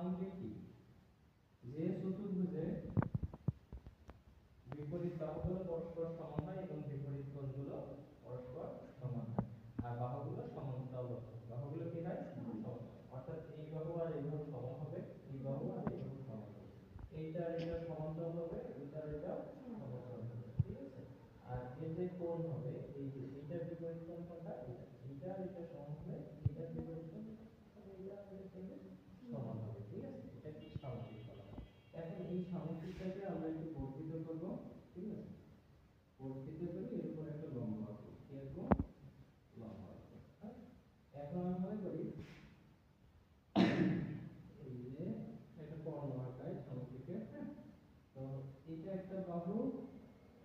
সামগ্রিক কি যে চতুর্ভুজে বিপরীত বাহুগুলো পরস্পর সমান হয় এবং বিপরীত কোণগুলো পরস্পর সমান হয় আর বাহুগুলো সমান্তরাল বাহুগুলো কি হয় সমান অর্থাৎ এই বাহু আর এই বাহু সমান হবে এই বাহু আর এই বাহু সমান হবে এইটা আর এটা সমান্তরাল হবে এইটা আর এটা সমান্তরাল হবে ঠিক আছে আর এর যে কোণ হবে এই যে এইটার বিপরীত কোণ কোনটা এটা এইটা আর এটা সমান হবে এইটার বিপরীত কোণ তাহলে এইটা আর এটা থেকে সমান হবে ঠিক আছে এটা কি সামগ্রিক বলা হয় সামগ্রিকটাকে আমরা একটু বর্ধিত করব ঠিক আছে? বর্ধিত করে এর উপর একটা লম্ব আঁকবো কি আঁকবো লম্ব আঁকবো হ্যাঁ? এখন আমি মনে করি এই যে একটা কর্ণ আঁকায় সামগ্রিকের হ্যাঁ? তো এটা একটা বাহু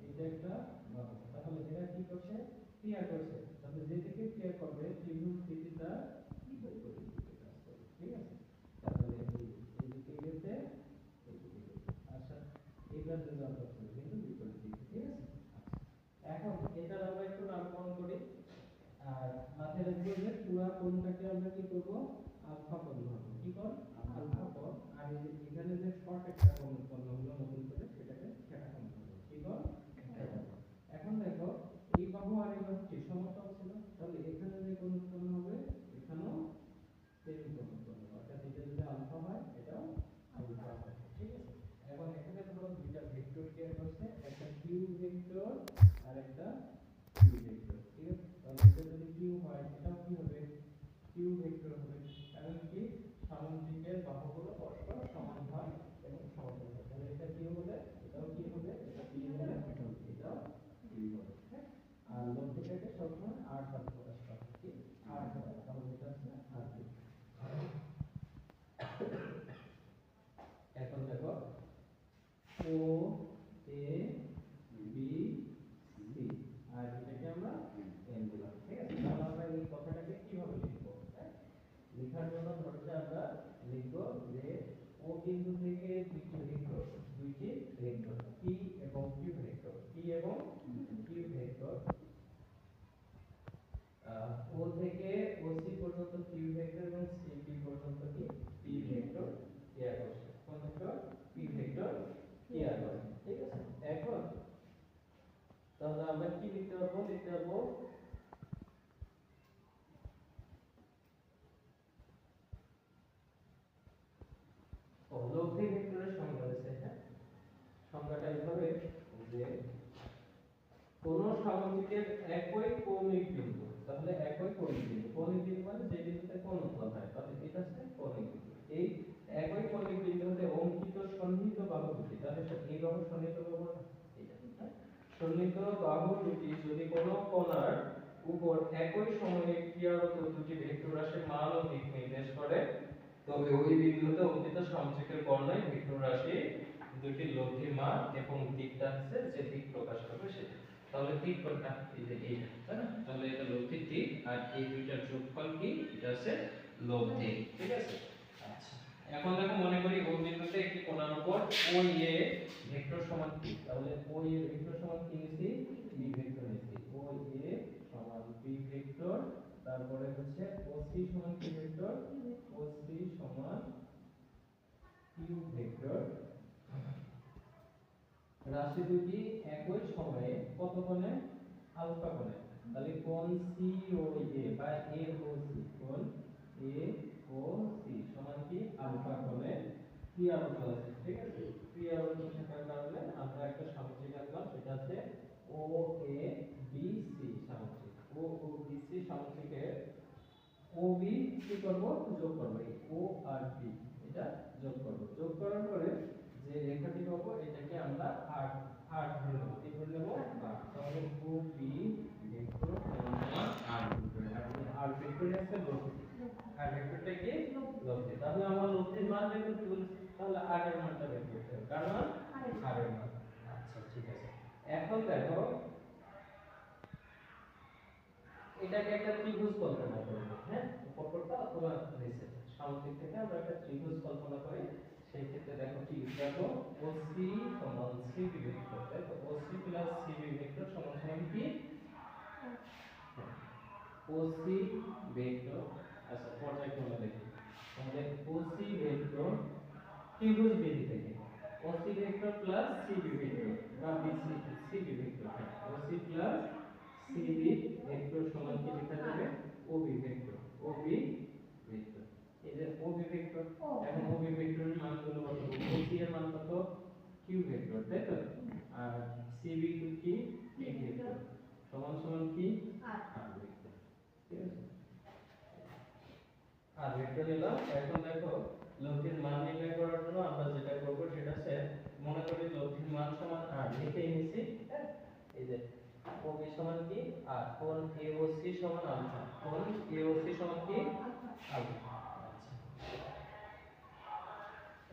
এটা একটা বাহু তাহলে এরা কি করছে ক্রিয়া করছে তাহলে যে থেকে ক্রিয়া করবে ত্রিভুজ স্থিতি তার বিপরীত দিকে কাজ করবে ঠিক আছে তাহলে এই এইদিকে গেছে এইদিকে গেছে আচ্ছা এটার জন্য আমরা করব কিন্তু বিপরীত দিকে ঠিক আছে আচ্ছা এখন এটার আমরা একটু নামকরণ করি আর মাথায় রাখব পুরা আমরা কি করব? আলফা কোণ ধরবো কি কর আলফা কোণ আর এই যে এখানে যে শর্ট একটা কোণ উৎপন্ন হলো নতুন করে সেটাকে থিটা কোণ করব। কি কর। এখন দেখো এই বাহু আর এই বাহু কি সমতল ছিল তাহলে এখানে যে কোণ উৎপন্ন হবে এখানেও সেম কোণ উৎপন্ন হবে অর্থাৎ এটা যদি আলফা হয় এটাও আলফা হবে ঠিক আছে এখন এখানে ধরো দুইটা ভেক্টর ক্রিয়া করছে একটা কিউ ভেক্টর আর একটা কিউ ভেক্টর ঠিক আছে তাহলে এটা যদি কিউ হয় এটাও কি হবে কিউ ভেক্টর হবে কারণ কি সামুদ্রিকের বাহুগুলো পরস্পর সমান হয় এবং সমান্তরাল হয় তাহলে এটা কিউ হলে এটাও কি হবে এটা কিউ হলে এটাও কিউ হবে হ্যাঁ আর কি। এখন দেখো, ও, এ, বি, সি, আর এটাকে আমরা এন দিলাম ঠিক আছে? তাহলে আমরা এই কথাটাকে কীভাবে লিখব? হ্যাঁ? লেখার জন্য ধরো আমরা লিখব যে, ও বিন্দু থেকে দুইটি ভেক্টর দুইটি ভেক্টর পি এবং কিউ ভেক্টর পি এবং কিউ ভেক্টর ও থেকে ওসি পর্যন্ত কিউ ভেক্টর এবং সিপি পর্যন্ত কি পি ভেক্টর ক্রিয়া করছে কোন ভেক্টর পি ভেক্টর ক্রিয়া করছে ঠিক আছে এখন তাহলে আমরা কি লিখতে পারব? লিখতে পারব লব্ধি ভেক্টরের সংজ্ঞা হ্যাঁ সংজ্ঞাটা এইভাবে যে কোন একই কৌণিক বিন্দু তাহলে একই কৌণিক বিন্দু কৌণিক বিন্দু মানে যে বিন্দুতে কোণ উৎপন্ন হয়, তাহলে এটা হচ্ছে কৌণিক বিন্দু এই একই কৌণিক বিন্দু হতে অঙ্কিত সন্নিহিত বাহু দুটি, তাহলে এই বাহু সন্নিহিত? সন্নিহিত বাহু দুটি যদি কোনো কোণার উপর একই সময়ে ক্রিয়ারত দুটি ভেক্টর রাশির মান ও দিক নির্দেশ করে, তবে ওই বিন্দুতে অঙ্কিত সামুদ্রিকের বর্ণায় ভেক্টর রাশি দুটি লব্ধির মান এবং দিকটা হচ্ছে যে দিক প্রকাশ করবে সেটা। তাহলে দিক কোনটা এই যে এইটা না? তাহলে এটা লব্ধির দিক আর এই দুইটার যোগফল কি? এটা হচ্ছে লব্ধি। ঠিক আছে? এখন দেখো মনে করি ও বিন্দুতে একটি কোণার উপর ও এ ভেক্টর সমান কি তাহলে ও এ ভেক্টর সমান কি নিছি বি ভেক্টর নিছি ও এ সমান বি ভেক্টর, তারপরে হচ্ছে ও সি সমান কি ভেক্টর ও সি সমান কিউ ভেক্টর। রাশি দুটি একই সময়ে কত কোণে? আলফা কোণে। তাহলে কোণ সি ও এ বা এ ও সি কোণ এ আমরা হচ্ছে ও বি কি করব? যোগ করব। ও আর বি এটা যোগ করব। যোগ করার পরে যে রেখাটি পাবো, এটাকে আমরা আর আর ধরে নেব। কি ধরে নেব? তাহলে ও বি ভেক্টর সমান আর ভেক্টর আর আর ভেক্টর হচ্ছে লব্ধি আর ভেক্টরটা কি লব্ধি তাহলে আমার লব্ধির মান বের করতে বলেছি তাহলে আর এর মানটা বের করতে হবে। কার আর এর মান। আচ্ছা ঠিক আছে। এখন দেখো এটাকে একটা ত্রিভুজ কল্পনা করব হ্যাঁ? উপরটা অথবা নিচে সামগ্রিক থেকে আমরা একটা ত্রিভুজ কল্পনা করি। সেই ক্ষেত্রে দেখো কি? দেখো OC সমান CB ভেক্টর তাই তো? OC প্লাস CB ভেক্টর সমান সমান কি OC ভেক্টর আচ্ছা পর্যায়ক্রমে দেখি। তাহলে OC ভেক্টর ত্রিভুজ বিধি থেকে OC vector plus CB vector বা BC CB vector OC plus CB vector সমান কি লেখা যাবে? OB vector OB vector. এই যে ওবি ভেক্টর এখন ওবি ভেক্টরের মানগুলো কত? ওসি এর মান কত? কিউ ভেক্টর তাই তো? আর সিবি কি? ভেক্টর। সমান সমান কি আর ভেক্টর ঠিক আছে আর ভেক্টর নিলাম। এখন দেখো, লব্ধির মান নির্ণয় করার জন্য আমরা যেটা করব সেটা হচ্ছে, মনে করি লব্ধির মান সমান আর লিখে নিছি হ্যাঁ? এই যে OB সমান কি? আর কোণ AOC সমান আলফা। কোণ AOC সমান কি? আলফা।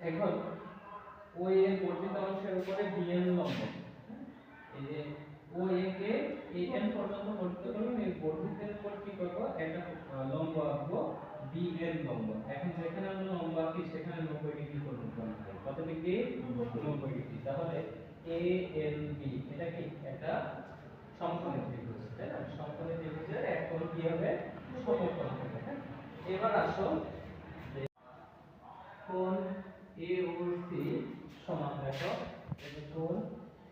এখন ওই এর বর্ধিত অংশের উপরে বিএন লম্ব। এই যে, ও এ কে এন পর্যন্ত বর্ধিত করলাম, এই বর্ধিতের উপর কি করব? একটা লম্ব আঁকবো। বি লম্ব এখন যেখানে আমরা লম্ব আঁকি সেখানে 90 ডিগ্রি করব কত ডিগ্রি? 90 ডিগ্রি। তাহলে এ এল বি এটা কি? একটা সমকোণী ত্রিভুজ, তাই না? সমকোণী ত্রিভুজের এক কোণ কি হবে? সমকোণ হবে হ্যাঁ? এবার আসো কোণ এ ও সি সমান দেখো। কোণ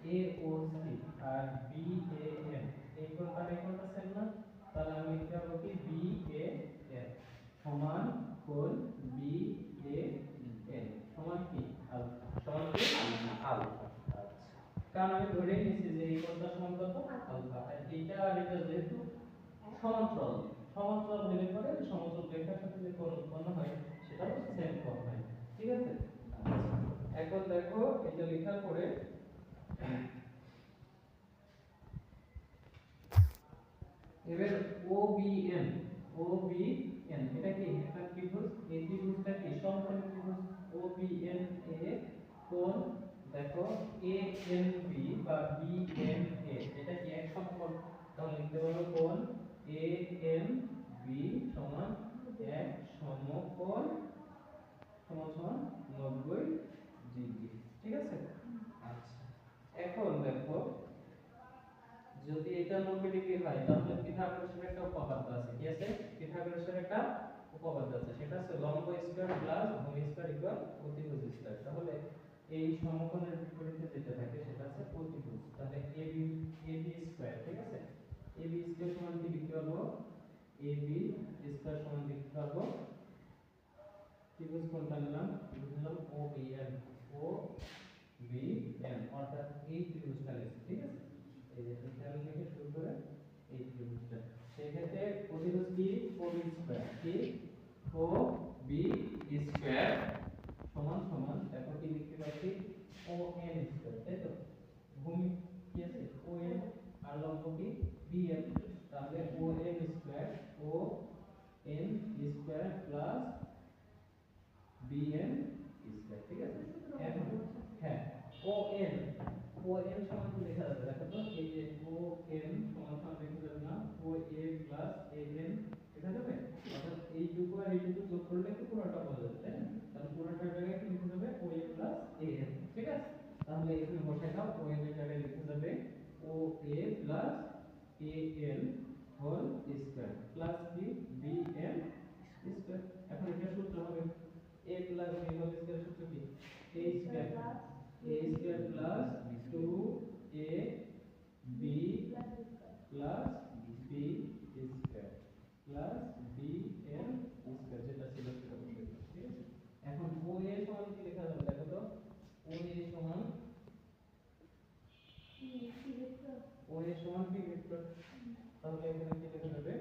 এ ও সি আর বি এ এন এই কোণটা এই কোণটা সেম না তাহলে আমি লিখতে পারব কি বি এ এন সমান কোণ বি এ এন সমান কি আলফা সমান কি আলফা আচ্ছা কারণ আমি ধরে নিয়েছি যে এই কোণটা সমান কত আর এইটা আর এটা যেহেতু সমান্তরাল সমান্তরাল হলে পরে সমতল রেখার সাথে যে কোণ উৎপন্ন হয়, সেটাও সেম কোণ হয়। ঠিক আছে। এখন দেখো এটা লেখার পরে এবার OBN OBN এটা কি? একটা ত্রিভুজ এই ত্রিভুজটা কি? সমকোণী ত্রিভুজ। OBN এ কোণ, দেখো ANB বা এটা এক তাহলে লিখতে পারব কোণ ANB সমান এক সমকোণ সমান সমান 90 ডিগ্রি। ঠিক আছে? আচ্ছা। এখন দেখো, যদি এটা 90 ডিগ্রি হয়, তাহলে পিথাগোরাসের একটা উপপাদ্য আছে। কি আছে? পিথাগোরাসের একটা উপপাদ্য আছে। সেটা হচ্ছে লম্ব স্কয়ার প্লাস ভূমি স্কয়ার ইকুয়াল অতিভুজ স্কয়ার। তাহলে এই সমকোণের বিপরীতে যেটা থাকে, সেটা হচ্ছে অতিভুজ তাহলে ab ab স্কয়ার, ঠিক আছে? Ab স্কয়ার সমান কি লিখতে পারব ab স্কয়ার সমান লিখতে পারব ত্রিভুজ কোণটা নিলাম। নিলাম OBN OBN অর্থাৎ এই ত্রিভুজটা লিখছি ঠিক আছে? এই যে এখান থেকে শুরু করে এই ত্রিভুজটা সেক্ষেত্রে অতিভুজ কি? OB স্কয়ার কি OB স্কয়ার সমান সমান দেখো কি লিখতে পাচ্ছি ON স্কয়ার তাই তো ভূমি কি আছে ON আর লম্ব BN তাহলে ON square ON square plus bn square ঠিক আছে? এখন হ্যাঁ ON ON সমান কি লেখা যাবে, দেখো তো, এই যে ON সমান সমান লেখা যাবে না OA প্লাস AN লেখা যাবে? অর্থাৎ এইটুকু আর এইটুকু যোগ করলে কি পুরোটা পাওয়া যাবে, তাই না? তাহলে পুরোটার জায়গায় কি লিখে যাবে? OA প্লাস AN ঠিক আছে? তাহলে এখানে বসাই দাও ON এর জায়গায় লিখে যাবে OA plus AN whole square plus কি BN স্কয়ার এখন এটা সূত্র হবে। A plus b whole square সূত্র কি? A square a square plus 2a b plus b square plus b n square যেটা ছিল সেটা বসে দিলাম, ঠিক আছে এখন o a সমান কি লেখা যাবে দেখো তো o a সমান o a সমান p ভেক্টর তাহলে এখানে কি লেখা যাবে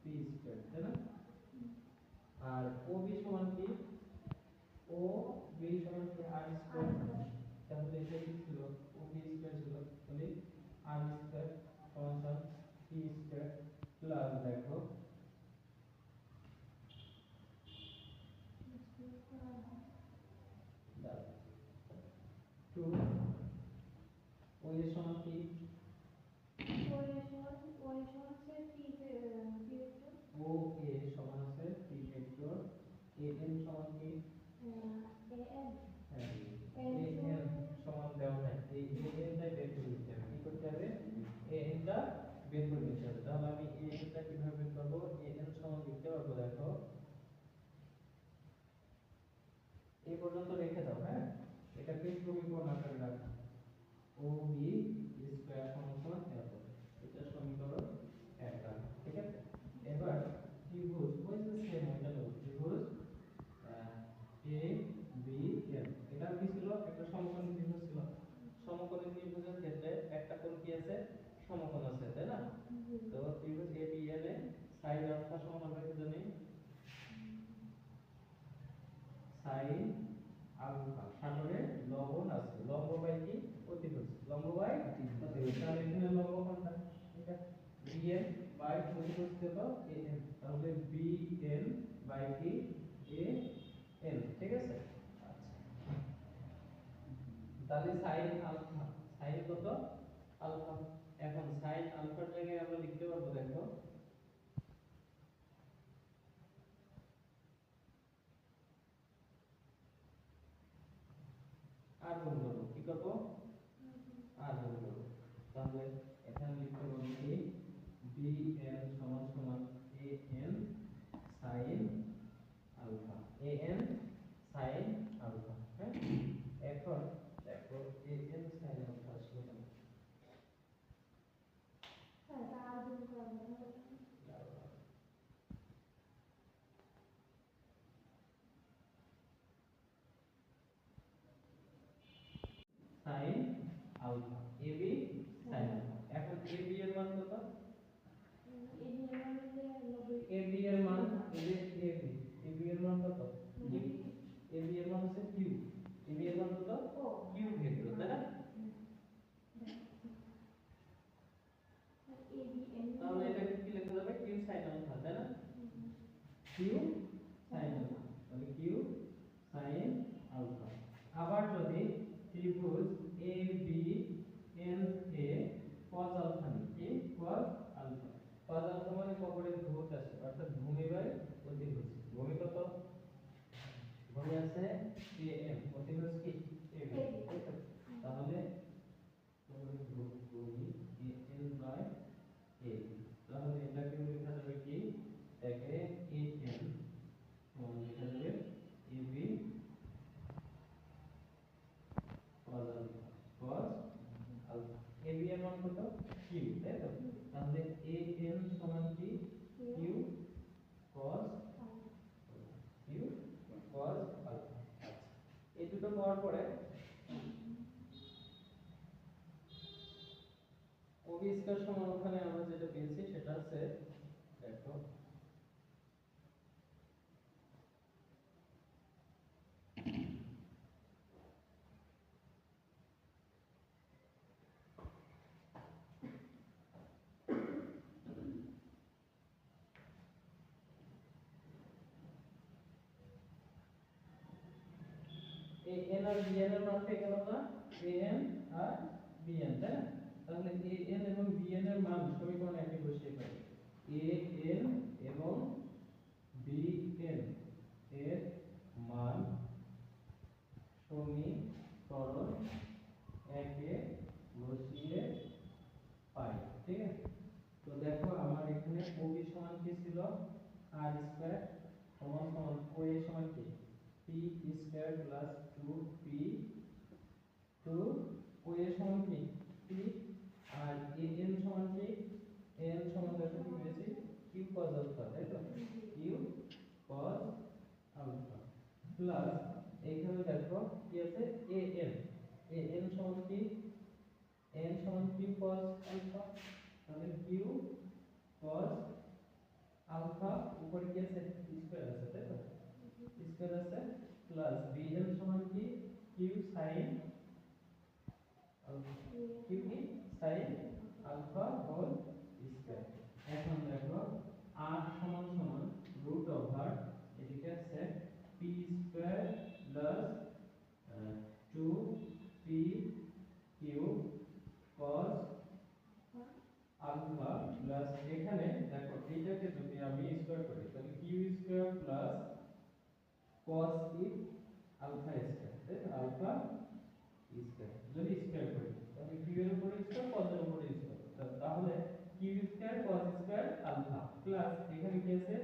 p স্কয়ার তাই না আর ও বি সমান কি ও বি সমান কি আর স্কয়ার তাহলে এটা কি ছিল ও বি স্কয়ার ছিল তাহলে আর স্কয়ার সমান সমান পি স্কয়ার প্লাস দেখো টু কি? ও এ সমান আছে পি ভেক্টর। এ এন সমান কি? হ্যাঁ এ সমান দেওয়া নাই। এই এ বের করে দিতে হবে। কি করতে হবে? এ এনটা বের করে দিতে হবে। তাহলে আমি এ এনটা কীভাবে বের করব? এ এন সমান লিখতে পারব দেখো এই পর্যন্ত রেখে দাও হ্যাঁ সমীকরণ আকারে রাখা ও বি স্কয়ার সমান সমান এত এটা সমীকরণ এক রাখা ঠিক আছে এবার ত্রিভুজ ওই যে সেম ওইটা নেব ত্রিভুজ এ বি এন এটা কি ছিল একটা সমকোণী ত্রিভুজ ছিল সমকোণী ত্রিভুজের ক্ষেত্রে একটা কোণ কি আছে সমকোণ আছে তাই না তো ত্রিভুজ A B N A sine alpha সমান আমরা কি জানি সাইন আলফা সাগরে লবণ আছে লম্ব বাই কি অতিভুজ লম্ব বাই অতিভুজ তাহলে এখানে সাইন আলফা সাইন কত লিখতে পারব দেখো আর গুণ করব কি করব আর গুণ করব তাহলে এখানে লিখতে পারব কি বি এন সমান সমান A N sine alpha A N sine alpha হ্যাঁ এখন দেখো এ এন সাইন আলফা আসলে কেন sine alpha A B sine alpha এখন এ বি এর মান কত এ বি এর মান এই যে এ বি এ বি এর মান কত এ বি এর মান হচ্ছে কিউ এ বি এর মান কত কিউ ভেক্টর তাই না তাহলে এটাকে কি লেখা যাবে কিউ সাইন আলফা তাই না কিউ সাইন আলফা তাহলে কিউ সাইন আলফা আবার যদি ত্রিভুজ A B N A cos alpha নিই কি cos আলফা cos আলফা মানে কপরের ভূত আছে অর্থাৎ ভূমি বাই অতিভুজ ভূমি কত ভূমি আছে এ এম অতিভুজ কি এ বি তাহলে কপরের ভূত ভূমি এ এন বাই এ তাহলে এটাকে লেখা যাবে কি একে এ এন সমান লেখা যাবে A B cos alpha cos alpha a b এর মান কত q তাই তো তাহলে a n সমান কি q cos q cos alpha আচ্ছা এই দুটো পাওয়ার পরে ওবি স্কয়ার সমান ওখানে আমরা যেটা পেয়েছি সেটা হচ্ছে দেখো। এন আর বি এন এর মান পেয়ে গেল না এ এন আর বি এন তাই না? তাহলে এ, এন এবং বি, এন এর মান সমীকরণে একই বসিয়ে পাই এ, এন এবং বি, এন এর মান সমীকরণ একে বসিয়ে পাই, ঠিক আছে? তো দেখো আমার এখানে ওবি সমান কি ছিল? আর স্কয়ার সমান সমান, ও এ সমান কি? P square plus two P, two, O A সমান কি? পি আর এ এন সমান কি? এন সমান দেখো কি পেয়েছি কিউ কজ আলফা তাই তো? কিউ কজ আলফা প্লাস এইখানে দেখো কি আছে? এ এন এ এন সমান কি? এন সমান কিউ কজ আলফা তাহলে কিউ কজ আলফা উপরে কি আছে? স্কয়ার আছে, তাই তো? স্কয়ার আছে প্লাস বিএন সমান কি? কিউ সাইন কিউ কি? Sine alpha whole square. এখন দেখো r সমান সমান রুট ওভার এদিকে আছে P square plus two P Q cos alpha plus এখানে দেখো এইটাকে যদি আমি স্কয়ার করি, তাহলে কিউ স্কয়ার প্লাস cos কি আলফা স্কয়ার তাই আলফা স্কয়ার যদি স্কয়ার করি, তাহলে কিউ এর প্লাস এখানে কি আছে?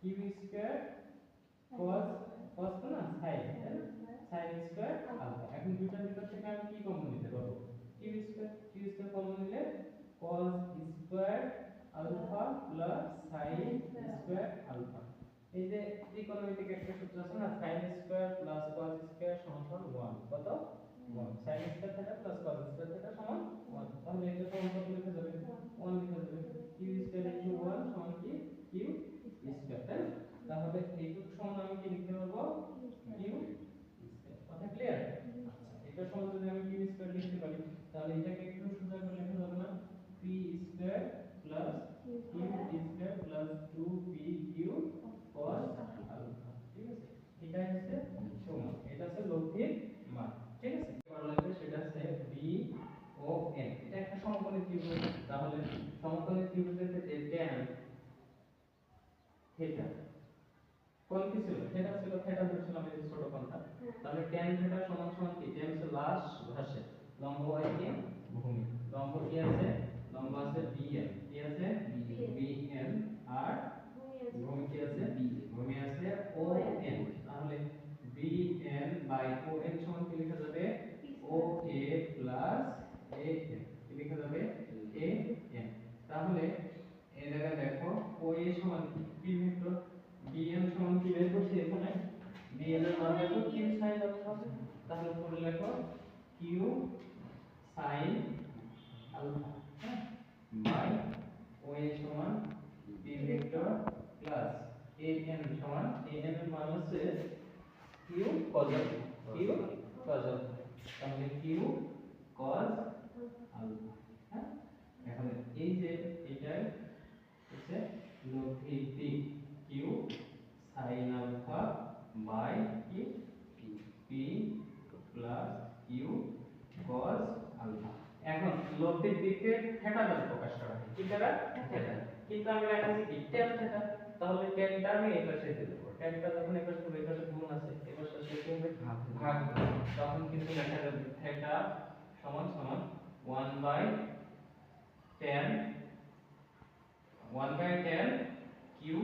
কিউব স্কয়ার cos cos তো না, sin sin স্কয়ার আলফা এখন দুইটার ভিতর থেকে আমি কি কমন নিতে পারব cube square cube square common নিলে cos square alpha plus sin square alpha এই যে ত্রিকোণমিতিক একটা সূত্র আছে না, sin square plus cos square সমান 1 কত? 1 sin square theta plus cos square theta সমান 1 তাহলে এটা সমান কত লিখে যাবে? 1 লিখে যাবে। কিউব স্কয়ার ইনটু 1 সমান কিউ স্কোয়ার তাই? তাহলে এইটুক সমান আমি কি লিখতে পারব? কিউ কথা ক্লিয়ার এটা সমান যদি আমি কিউ স্কয়ার লিখতে পারি তাহলে এটাকে একটু সোজা করে লেখা যাবে না? P square plus Q square plus two P Q cos alpha ঠিক আছে? এটা হচ্ছে সমান এটা হচ্ছে লব্ধির মান ঠিক আছে এবার লাগবে সেটা হচ্ছে বি ও এন এটা একটা সমকোণী ত্রিভুজ তাহলে সমকোণী ত্রিভুজের ক্ষেত্রে tan থিটা কোন কি ছিল? থিটা ছিল থিটা ধরছিলাম এই যে ছোট কোণটা তাহলে tan থিটা সমান সমান কি? tan হচ্ছে লাশ ভাসে। লম্ব হয় কি? ভূমি। লম্ব কি আছে? লম্ব আছে b কি আছে bn আর ভূমি কি আছে বি ভূমি আছে ও এন তাহলে B N by O N সমান কি লেখা যাবে O A plus A N কি লেখা যাবে এ এন তাহলে এই জায়গায় দেখো ও এ সমান কি বি ভেক্টর বি এন সমান কি বের করছি এখানে বি এন এর মান দেখো কিউ সাইন আলফা তাহলে উপরে লেখো কিউ সাইন আলফা হ্যাঁ? বাই ও এ সমান B vector plus A N সমান এ এন এর মান হচ্ছে কিউ কজ কিউ কজ তাহলে কিউ কজ আলফা হ্যাঁ? এখন এই যে এটাই হচ্ছে দিক কিউ সাইন আলফা বাই কি P plus Q cos alpha. এখন লব্ধির দিকে থিটা দ্বারা প্রকাশ করা হয় কি দ্বারা থিটা। কিন্তু আমি লেখাচ্ছি কি? tan theta. তাহলে tan টা আমি এই পাশে দিয়ে দেবো। tan টা যখন এই পাশে এই পাশে গুণ আছে এই পাশে সে কি হবে? ভাগ হবে। তখন কিন্তু লেখা যাবে থিটা সমান সমান 1 by tan 1 by tan Q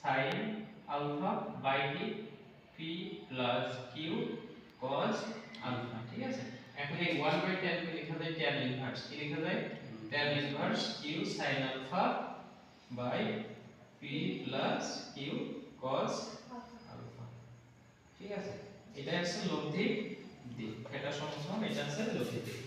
sine alpha by কি P plus Q cos alpha, ঠিক আছে? এখন এই 1 বাই tan লেখা যায় tan ইনভার্স কি লেখা যায় tan inverse Q sine alpha by P plus Q cos alpha. ঠিক আছে? এটা হচ্ছে লব্ধিক দিক। এটা সমান এটা হচ্ছে লব্ধিক দিক।